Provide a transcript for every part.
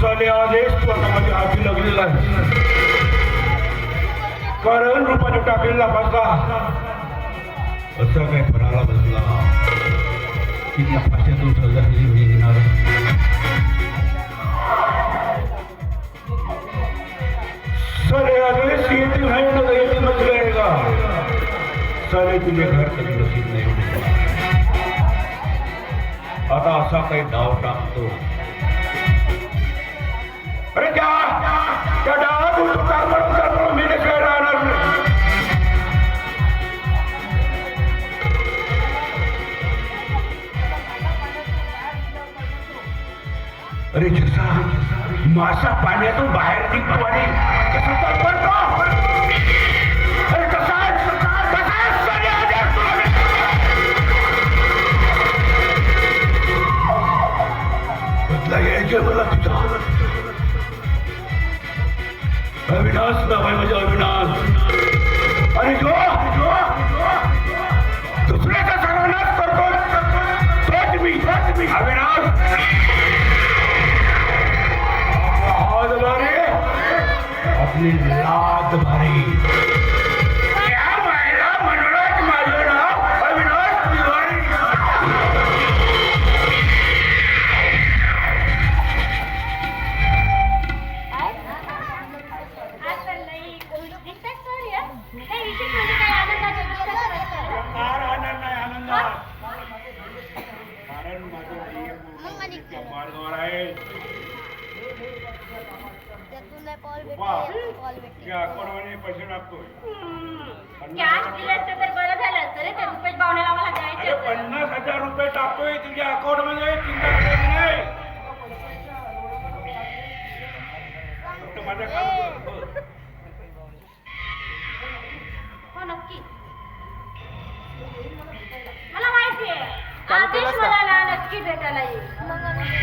साले आदेश तू आता हाती लागलेला आहे. कारण रुपाने टाकलेला बसला असा काय फराला बसला. की त्या फाशातून सजा मी घेणार साले येतील नाही ना येतील साले तुझे घर कधी नसीब नाही? आता असा काही डाव टाकतो. अरे जसा मासा पाण्यातून बाहेर निघतो आणि कसा तडफडतो. अरे मी- बदला घ्यायचे मला तुझा अविनाश नाव आहे म्हणजे अविनाश. आणि जो जो दुसऱ्याचा सर्वनाश करतो तोच मी. तोच मी अविनाश आपला आपली लाद भारी. अकाउंटमध्ये पैसे टाकतोय कॅश दिलं असतं तर बरं झालं असतं रे ते रुपेश पाहुण्याला आम्हाला अरे द्यायचे होते. पन्नास हजार रुपये टाकतोय तुझ्या अकाउंटमध्ये चिंता करायची नाही फक्त माझं काम कर. हो. हो नक्की. मला माहितीये आदेश मला ना नक्की भेटायला येईल.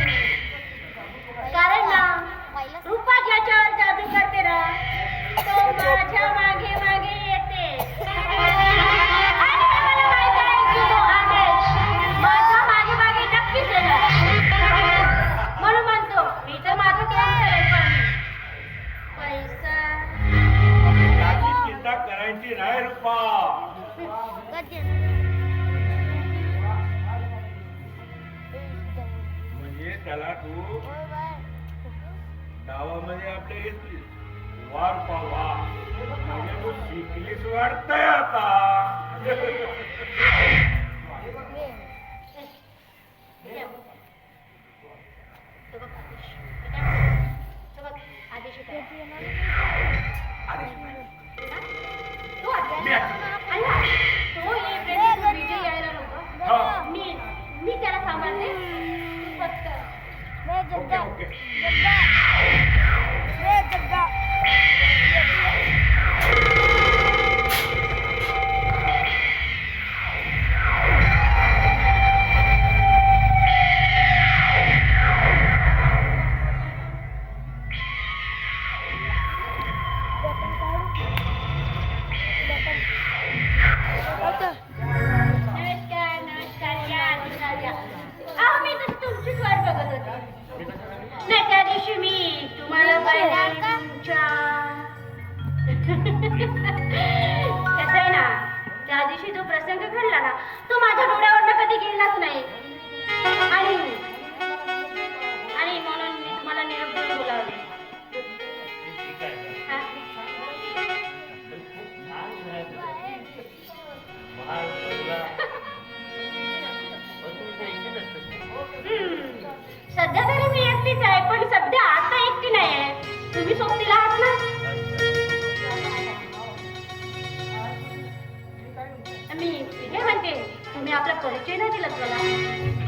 म्हणजे त्याला तू गावामध्ये आपल्या येतील वार पावा म्हणजे तू शिकलीस वाटतंय आता. आदेश. Go, go, go. कसं आहे ना त्या दिवशी जो प्रसंग घडला ना तो माझ्या कधी गेलाच नाही. आणि आणि म्हणून मी तुम्हाला निरोप बोलावले. हा? सध्या तरी मी एकटीच आहे पण सध्या आता एकटी नाही आहे तुम्ही सोबतीला मी मी म्हणते तुम्ही आपला परिचय नाही दिलात मला